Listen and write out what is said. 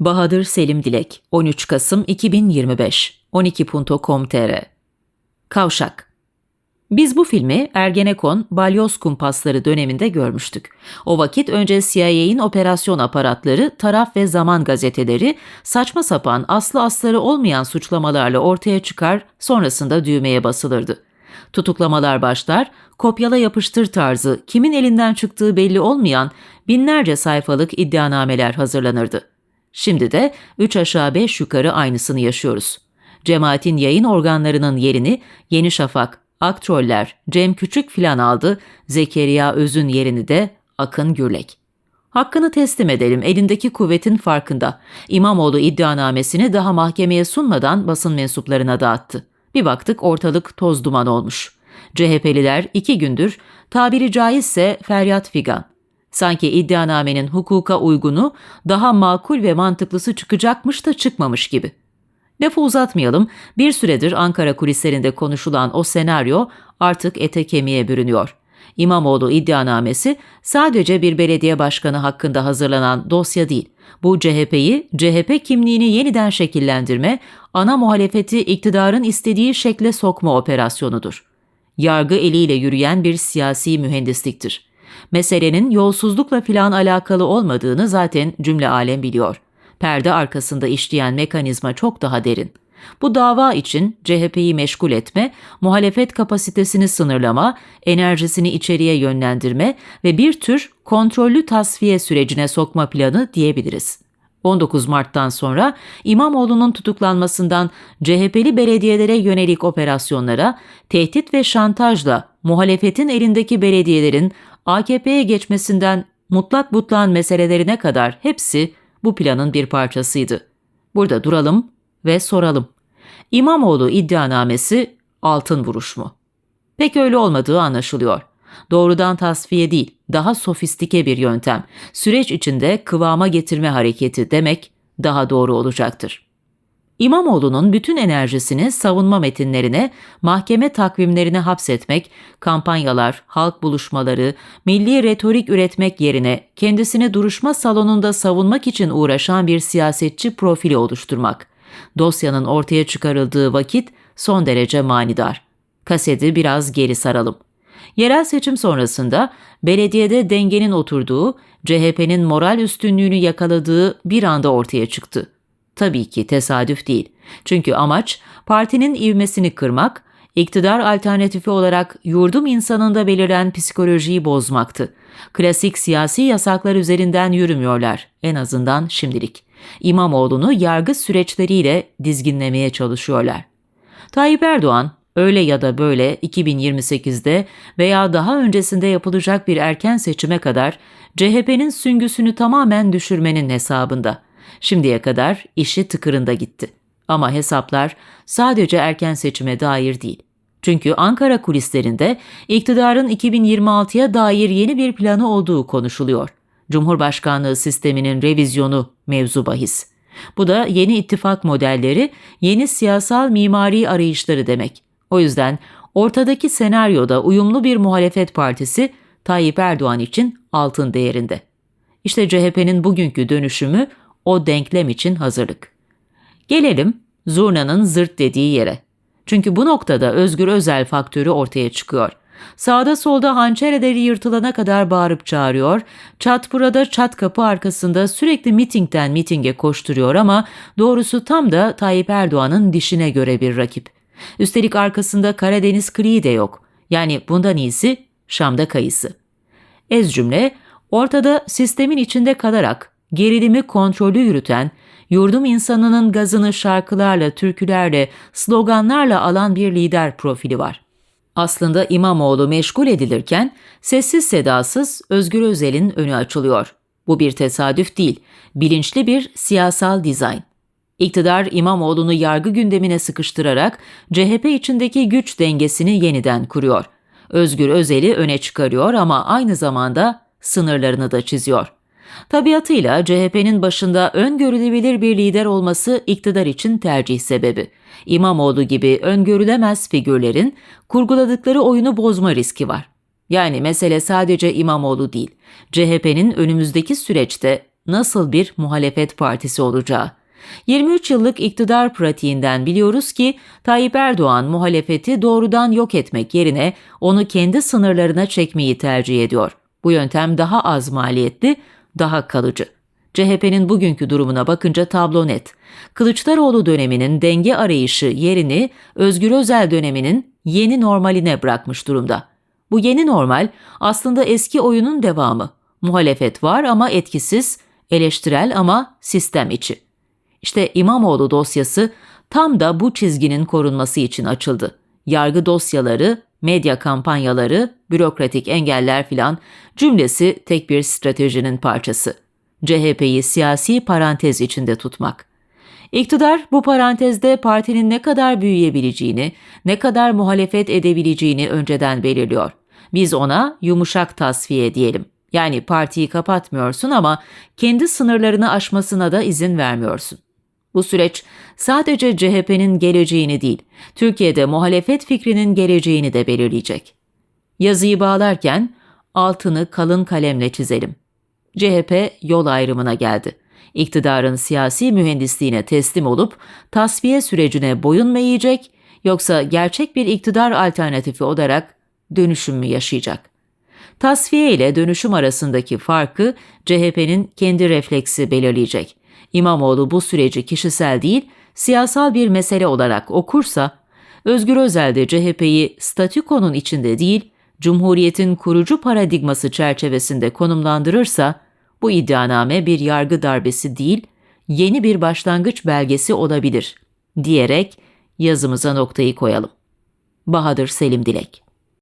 Bahadır Selim Dilek 13 Kasım 2025 12.com.tr Kavşak Biz bu filmi Ergenekon balyoz kumpasları döneminde görmüştük. O vakit önce CIA'in operasyon aparatları, taraf ve zaman gazeteleri saçma sapan aslı asları olmayan suçlamalarla ortaya çıkar, sonrasında düğmeye basılırdı. Tutuklamalar başlar, kopyala yapıştır tarzı kimin elinden çıktığı belli olmayan binlerce sayfalık iddianameler hazırlanırdı. Şimdi de 3 aşağı 5 yukarı aynısını yaşıyoruz. Cemaatin yayın organlarının yerini Yeni Şafak, Aktroller, Cem Küçük filan aldı, Zekeriya Öz'ün yerini de Akın Gürlek. Hakkını teslim edelim elindeki kuvvetin farkında. İmamoğlu iddianamesini daha mahkemeye sunmadan basın mensuplarına dağıttı. Bir baktık ortalık toz duman olmuş. CHP'liler iki gündür tabiri caizse feryat figan. Sanki iddianamenin hukuka uygunu daha makul ve mantıklısı çıkacakmış da çıkmamış gibi. Lafı uzatmayalım, bir süredir Ankara kulislerinde konuşulan o senaryo artık ete kemiğe bürünüyor. İmamoğlu iddianamesi sadece bir belediye başkanı hakkında hazırlanan dosya değil. Bu CHP'yi, CHP kimliğini yeniden şekillendirme, ana muhalefeti iktidarın istediği şekle sokma operasyonudur. Yargı eliyle yürüyen bir siyasi mühendisliktir. Meselenin yolsuzlukla filan alakalı olmadığını zaten cümle alem biliyor. Perde arkasında işleyen mekanizma çok daha derin. Bu dava için CHP'yi meşgul etme, muhalefet kapasitesini sınırlama, enerjisini içeriye yönlendirme ve bir tür kontrollü tasfiye sürecine sokma planı diyebiliriz. 19 Mart'tan sonra İmamoğlu'nun tutuklanmasından CHP'li belediyelere yönelik operasyonlara, tehdit ve şantajla muhalefetin elindeki belediyelerin AKP'ye geçmesinden mutlak butlan meselelerine kadar hepsi bu planın bir parçasıydı. Burada duralım ve soralım. İmamoğlu iddianamesi altın vuruş mu? Pek öyle olmadığı anlaşılıyor. Doğrudan tasfiye değil, daha sofistike bir yöntem. Süreç içinde kıvama getirme hareketi demek daha doğru olacaktır. İmamoğlu'nun bütün enerjisini savunma metinlerine, mahkeme takvimlerine hapsetmek, kampanyalar, halk buluşmaları, milli retorik üretmek yerine kendisini duruşma salonunda savunmak için uğraşan bir siyasetçi profili oluşturmak. Dosyanın ortaya çıkarıldığı vakit son derece manidar. Kaseti biraz geri saralım. Yerel seçim sonrasında belediyede dengenin oturduğu, CHP'nin moral üstünlüğünü yakaladığı bir anda ortaya çıktı. Tabii ki tesadüf değil. Çünkü amaç partinin ivmesini kırmak, iktidar alternatifi olarak yurdum insanında beliren psikolojiyi bozmaktı. Klasik siyasi yasaklar üzerinden yürümüyorlar en azından şimdilik. İmamoğlu'nu yargı süreçleriyle dizginlemeye çalışıyorlar. Tayyip Erdoğan öyle ya da böyle 2028'de veya daha öncesinde yapılacak bir erken seçime kadar CHP'nin süngüsünü tamamen düşürmenin hesabında. Şimdiye kadar işi tıkırında gitti. Ama hesaplar sadece erken seçime dair değil. Çünkü Ankara kulislerinde iktidarın 2026'ya dair yeni bir planı olduğu konuşuluyor. Cumhurbaşkanlığı sisteminin revizyonu mevzu bahis. Bu da yeni ittifak modelleri, yeni siyasal mimari arayışları demek. O yüzden ortadaki senaryoda uyumlu bir muhalefet partisi Tayyip Erdoğan için altın değerinde. İşte CHP'nin bugünkü dönüşümü o denklem için hazırlık. Gelelim zurnanın zırt dediği yere. Çünkü bu noktada Özgür Özel faktörü ortaya çıkıyor. Sağda solda hançer ederi yırtılana kadar bağırıp çağırıyor, çat burada çat kapı arkasında sürekli mitingden mitinge koşturuyor ama doğrusu tam da Tayyip Erdoğan'ın dişine göre bir rakip. Üstelik arkasında Karadeniz kriği de yok. Yani bundan iyisi Şam'da kayısı. Ez cümle, ortada sistemin içinde kalarak gerilimi kontrolü yürüten, yurdum insanının gazını şarkılarla, türkülerle, sloganlarla alan bir lider profili var. Aslında İmamoğlu meşgul edilirken sessiz sedasız Özgür Özel'in önü açılıyor. Bu bir tesadüf değil, bilinçli bir siyasal dizayn. İktidar İmamoğlu'nu yargı gündemine sıkıştırarak CHP içindeki güç dengesini yeniden kuruyor. Özgür Özel'i öne çıkarıyor ama aynı zamanda sınırlarını da çiziyor. Tabiatıyla CHP'nin başında öngörülebilir bir lider olması iktidar için tercih sebebi. İmamoğlu gibi öngörülemez figürlerin kurguladıkları oyunu bozma riski var. Yani mesele sadece İmamoğlu değil. CHP'nin önümüzdeki süreçte nasıl bir muhalefet partisi olacağı. 23 yıllık iktidar pratiğinden biliyoruz ki Tayyip Erdoğan muhalefeti doğrudan yok etmek yerine onu kendi sınırlarına çekmeyi tercih ediyor. Bu yöntem daha az maliyetli, daha kalıcı. CHP'nin bugünkü durumuna bakınca tablo net. Kılıçdaroğlu döneminin denge arayışı yerini Özgür Özel döneminin yeni normaline bırakmış durumda. Bu yeni normal aslında eski oyunun devamı. Muhalefet var ama etkisiz, eleştirel ama sistem içi. İşte İmamoğlu dosyası tam da bu çizginin korunması için açıldı. Yargı dosyaları, medya kampanyaları, bürokratik engeller filan cümlesi tek bir stratejinin parçası. CHP'yi siyasi parantez içinde tutmak. İktidar bu parantezde partinin ne kadar büyüyebileceğini, ne kadar muhalefet edebileceğini önceden belirliyor. Biz ona yumuşak tasfiye diyelim. Yani partiyi kapatmıyorsun ama kendi sınırlarını aşmasına da izin vermiyorsun. Bu süreç sadece CHP'nin geleceğini değil, Türkiye'de muhalefet fikrinin geleceğini de belirleyecek. Yazıyı bağlarken altını kalın kalemle çizelim. CHP yol ayrımına geldi. İktidarın siyasi mühendisliğine teslim olup tasfiye sürecine boyun mu eğecek yoksa gerçek bir iktidar alternatifi olarak dönüşüm mü yaşayacak? Tasfiye ile dönüşüm arasındaki farkı CHP'nin kendi refleksi belirleyecek. İmamoğlu bu süreci kişisel değil, siyasal bir mesele olarak okursa, Özgür Özel de CHP'yi statükonun içinde değil, Cumhuriyet'in kurucu paradigması çerçevesinde konumlandırırsa, bu iddianame bir yargı darbesi değil, yeni bir başlangıç belgesi olabilir, diyerek yazımıza noktayı koyalım. Bahadır Selim Dilek